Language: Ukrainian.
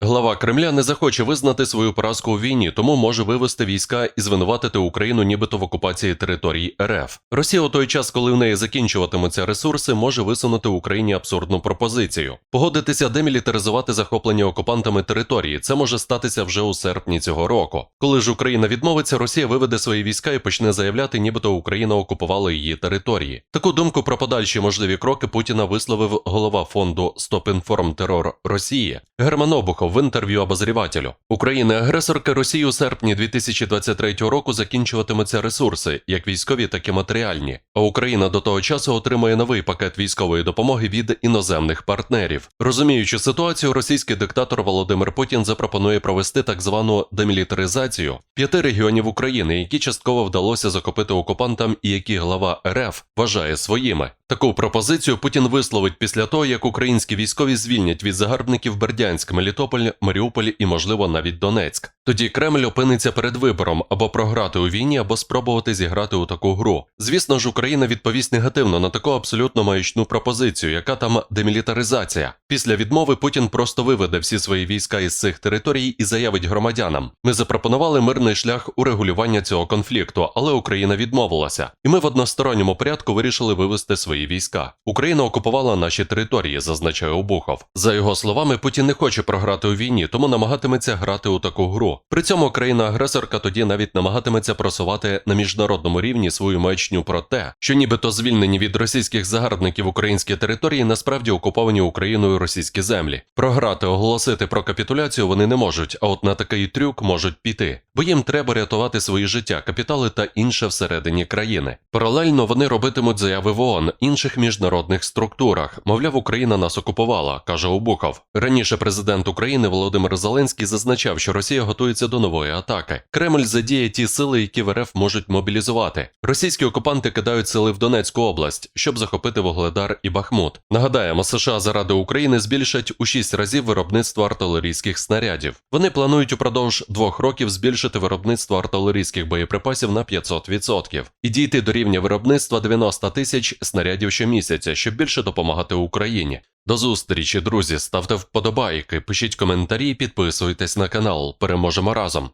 Глава Кремля не захоче визнати свою поразку у війні, тому може вивести війська і звинуватити Україну нібито в окупації територій РФ. Росія у той час, коли в неї закінчуватимуться ресурси, може висунути Україні абсурдну пропозицію: погодитися демілітаризувати захоплені окупантами території. Це може статися вже у серпні цього року. Коли ж Україна відмовиться, Росія виведе свої війська і почне заявляти, нібито Україна окупувала її території. Таку думку про подальші можливі кроки Путіна висловив голова фонду «Стопінформ Терор Росії Герман Обухов в інтерв'ю обозрівателю. України-агресорки Росії у серпні 2023 року закінчуватимуться ресурси, як військові, так і матеріальні. А Україна до того часу отримає новий пакет військової допомоги від іноземних партнерів. Розуміючи ситуацію, російський диктатор Володимир Путін запропонує провести так звану демілітаризацію п'яти регіонів України, які частково вдалося захопити окупантам і які глава РФ вважає своїми. Таку пропозицію Путін висловить після того, як українські військові звільнять від загарбників Бердянськ, Мелітополь, Маріуполь і, можливо, навіть Донецьк. Тоді Кремль опиниться перед вибором або програти у війні, або спробувати зіграти у таку гру. Звісно ж, Україна відповість негативно на таку абсолютно маячну пропозицію, яка там демілітаризація. Після відмови Путін просто виведе всі свої війська із цих територій і заявить громадянам: ми запропонували мирний шлях урегулювання цього конфлікту, але Україна відмовилася, і ми в односторонньому порядку вирішили вивести свої війська. Україна окупувала наші території, зазначає Обухов. За його словами, Путін не хоче програти у війні, тому намагатиметься грати у таку гру. При цьому країна-агресорка тоді навіть намагатиметься просувати на міжнародному рівні свою маячню про те, що нібито звільнені від російських загарбників українські території насправді окуповані Україною російські землі. Програти, оголосити про капітуляцію вони не можуть, а от на такий трюк можуть піти, бо їм треба рятувати свої життя, капітали та інше всередині країни. Паралельно вони робитимуть заяви в ООН, інших міжнародних структурах. Мовляв, Україна нас окупувала, каже Обухов. Раніше президент України Володимир Зеленський зазначав, що Росія готується до нової атаки. Кремль задіє ті сили, які в РФ можуть мобілізувати. Російські окупанти кидають сили в Донецьку область, щоб захопити Вогледар і Бахмут. Нагадаємо, США заради України збільшать у 6 разів виробництво артилерійських снарядів. Вони планують упродовж двох років збільшити виробництво артилерійських боєприпасів на 500% і дійти до рівня виробництва 90 тисяч снарядів щомісяця, щоб більше допомагати Україні. До зустрічі, друзі. Ставте вподобайки, пишіть коментарі, підписуйтесь на канал. Переможемо разом.